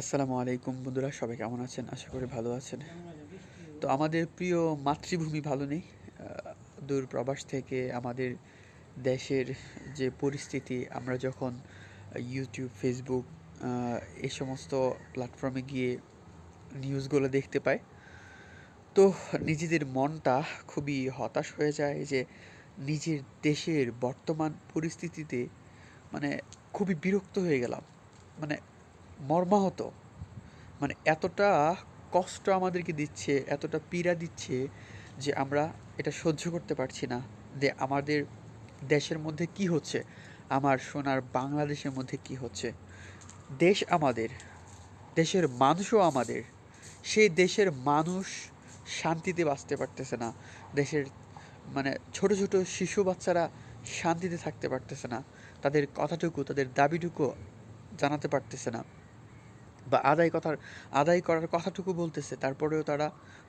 আসসালামু আলাইকুম বন্ধুরা, সবাই কেমন আছেন? আশা করি ভালো আছেন। তো আমাদের প্রিয় মাতৃভূমি ভালো নেই দূর প্রবাস থেকে আমাদের দেশের যে পরিস্থিতি, আমরা যখন ইউটিউব ফেসবুক এই সমস্ত প্ল্যাটফর্মে গিয়ে নিউজগুলো দেখতে পাই, তো নিজেদের মনটা খুবই হতাশ হয়ে যায় যে নিজের দেশের বর্তমান পরিস্থিতিতে মানে খুবই বিরক্ত হয়ে গেলাম। মানে মর্মাহত। মানে এতটা কষ্ট আমাদেরকে দিচ্ছে, এতটা পীড়া দিচ্ছে যে আমরা এটা সহ্য করতে পারছি না যে আমাদের দেশের মধ্যে কি হচ্ছে, আমার সোনার বাংলাদেশের মধ্যে কি হচ্ছে। দেশ আমাদের, দেশের মানুষও আমাদের, সেই দেশের মানুষ শান্তিতে বাঁচতে পারতেছে না। দেশের মানে ছোট ছোট শিশু বাচ্চারা শান্তিতে থাকতে পারতেছে না। তাদের কথাটুকু, তাদের দাবিটুকু জানাতে পারতেছে না। বা আদায় কথার, আদায় করার কথাটুকু বলতেছে। তারপরেও তারা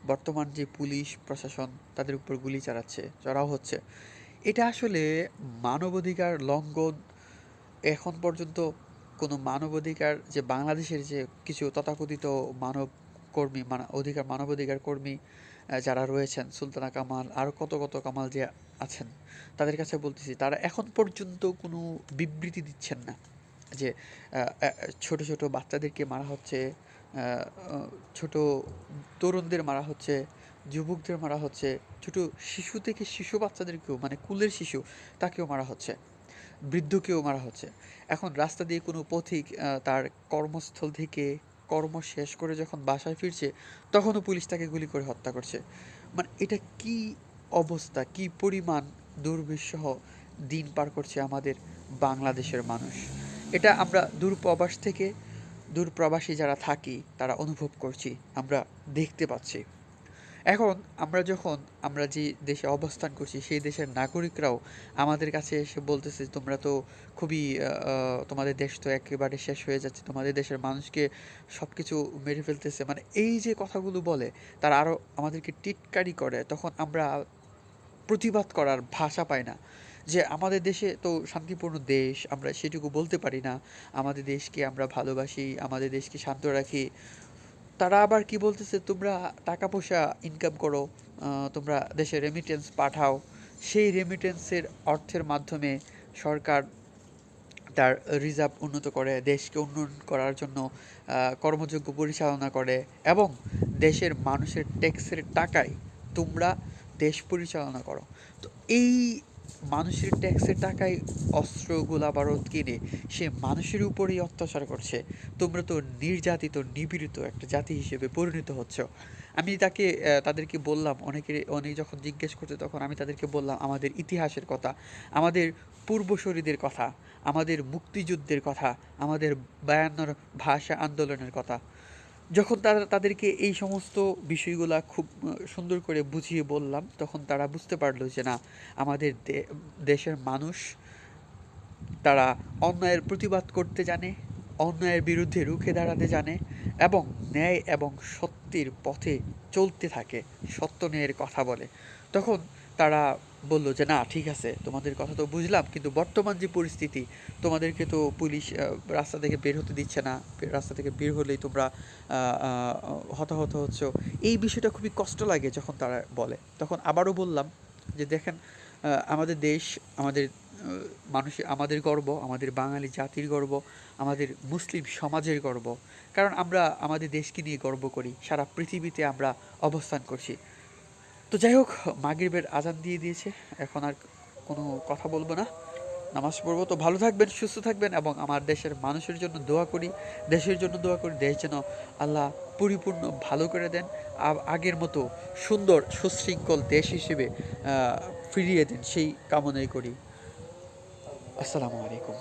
বর্তমান যে পুলিশ প্রশাসন, তাদের উপর গুলি চালাচ্ছে, চড়াও হচ্ছে। এটা আসলে মানবাধিকার লঙ্ঘন এখন পর্যন্ত কোনো মানবাধিকার যে বাংলাদেশের যে কিছু তথাকথিত মানব কর্মী মানে অধিকার, মানবাধিকার কর্মী যারা রয়েছেন, সুলতানা কামাল, আর কত কত কামাল যে আছেন, তাদের কাছে বলতেছি, তারা এখন পর্যন্ত কোনো বিবৃতি দিচ্ছেন না। যে ছোট ছোট বাচ্চাদেরকে মারা হচ্ছে ছোট তরুণদের মারা হচ্ছে, যুবকদের মারা হচ্ছে, ছোট শিশু থেকে শিশু বাচ্চাদেরকেও মানে কুলের শিশু তাকেও মারা হচ্ছে, বৃদ্ধকেও মারা হচ্ছে। এখন রাস্তা দিয়ে কোনো পথিক তার কর্মস্থল থেকে কর্ম শেষ করে যখন বাসায় ফিরছে, তখনও পুলিশ তাকে গুলি করে হত্যা করছে। মানে এটা কি অবস্থা, কি পরিমাণ দুর্বিষহ দিন পার করছে আমাদের বাংলাদেশের মানুষ? এটা আমরা দূরপ্রবাস থেকে দূরপ্রবাসী যারা থাকি, তারা অনুভব করছি, আমরা দেখতে পাচ্ছি। এখন আমরা যখন আমরা যে দেশে অবস্থান করছি, সেই দেশের নাগরিকরাও আমাদের কাছে এসে বলতেছে, তোমরা তো খুবই তোমাদের দেশ তো একেবারে শেষ হয়ে যাচ্ছে, তোমাদের দেশের মানুষকে সব কিছু মেরে ফেলতেছে। মানে এই যে কথাগুলো বলে, তারা আরও আমাদেরকে টিটকারি করে, তখন আমরা প্রতিবাদ করার ভাষা পাই না। যে আমাদের দেশে তো শান্তিপূর্ণ দেশ, আমরা সেটুকু বলতে পারি না। আমাদের দেশকে আমরা ভালোবাসি, আমাদের দেশকে শান্ত রাখি। তারা আবার কি বলতেছে, তোমরা টাকা পয়সা ইনকাম করো তোমরা দেশে রেমিটেন্স পাঠাও। সেই রেমিটেন্সের অর্থের মাধ্যমে সরকার তার রিজার্ভ উন্নত করে, দেশকে উন্নয়ন করার জন্য কর্মযোগ্য পরিচালনা করে এবং দেশের মানুষের ট্যাক্সের টাকায় তোমরা দেশ পরিচালনা করো। তো এই মানুষের ট্যাক্সের টাকায় অস্ত্র গোলা বারুদ কিনে সে মানুষের উপরেই অত্যাচার করছে। তোমরা তো নির্যাতিত, নিপীড়িত একটা জাতি হিসেবে পরিণত হচ্ছ। আমি তাকে তাদেরকে বললাম অনেকে অনেক যখন জিজ্ঞেস করছে তখন আমি তাদেরকে বললাম, আমাদের ইতিহাসের কথা, আমাদের পূর্বসূরিদের কথা, আমাদের মুক্তিযুদ্ধের কথা, আমাদের বায়ান্নর ভাষা আন্দোলনের কথা যখন তারা তাদেরকে এই সমস্ত বিষয়গুলা খুব সুন্দর করে বুঝিয়ে বললাম, তখন তারা বুঝতে পারল যে না, আমাদের দেশের মানুষ তারা অন্যায়ের প্রতিবাদ করতে জানে, অন্যায়ের বিরুদ্ধে রুখে দাঁড়াতে জানে এবং ন্যায় এবং সত্যের পথে চলতে থাকে, সত্য ন্যায়ের কথা বলে। তখন তারা বলল যে, না, ঠিক আছে, তোমাদের কথা তো বুঝলাম, কিন্তু বর্তমান যে পরিস্থিতি, তোমাদেরকে তো পুলিশ রাস্তা থেকে বের হতে দিচ্ছে না রাস্তা থেকে বের হলেই তোমরা হতাহত হচ্ছ। এই বিষয়টা খুবই কষ্ট লাগে যখন তারা বলে। তখন আবারও বললাম যে, দেখেন আমাদের দেশ, আমাদের মানুষ আমাদের গর্ব, আমাদের বাঙালি জাতির গর্ব, আমাদের মুসলিম সমাজের গর্ব। কারণ আমরা আমাদের দেশকে নিয়ে গর্ব করি, সারা পৃথিবীতে আমরা অবস্থান করছি। তো যাই হোক, মাগরিবের আজান দিয়ে দিয়েছে। এখন আর কোনো কথা বলব না। নামাজ পড়ব। তো ভালো থাকবেন, সুস্থ থাকবেন এবং আমার দেশের মানুষের জন্য দোয়া করি। দেশের জন্য দোয়া করি। দেশ যেন আল্লাহ পরিপূর্ণ ভালো করে দেন। আগের মতো সুন্দর, সুশৃঙ্খল দেশ হিসেবে ফিরিয়ে দেন। সেই কামনাই করি। আসসালামু আলাইকুম।